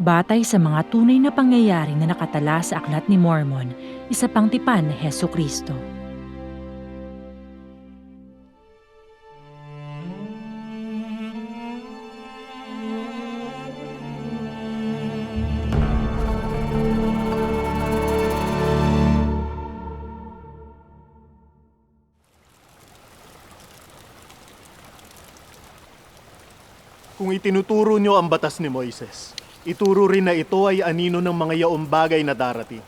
Batay sa mga tunay na pangyayari na nakatala sa Aklat ni Mormon, isa pang tipan ni Heso Kristo. Kung itinuturo nyo ang batas ni Moises, ituro rin na ito ay anino ng mga yaong bagay na darating.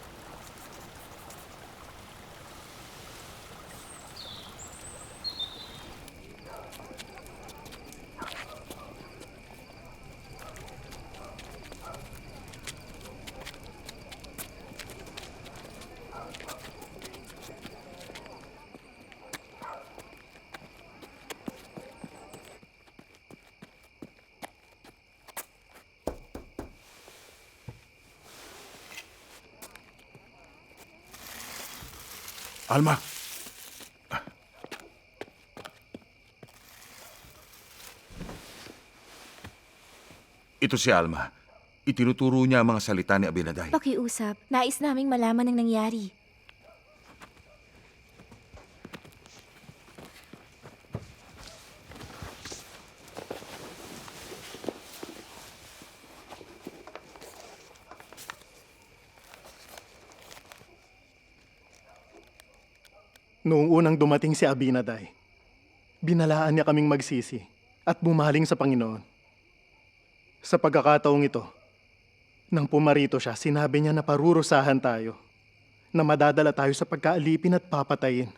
Alma! Ito si Alma. Itinuturo niya ang mga salita ni Abinaday. Pakiusap. Nais naming malaman ang nangyari. Noong unang dumating si Abinaday, binalaan niya kaming magsisi at bumaling sa Panginoon. Sa pagkakataong ito, nang pumarito siya, sinabi niya na parurusahan tayo, na madadala tayo sa pagkaalipin at papatayin.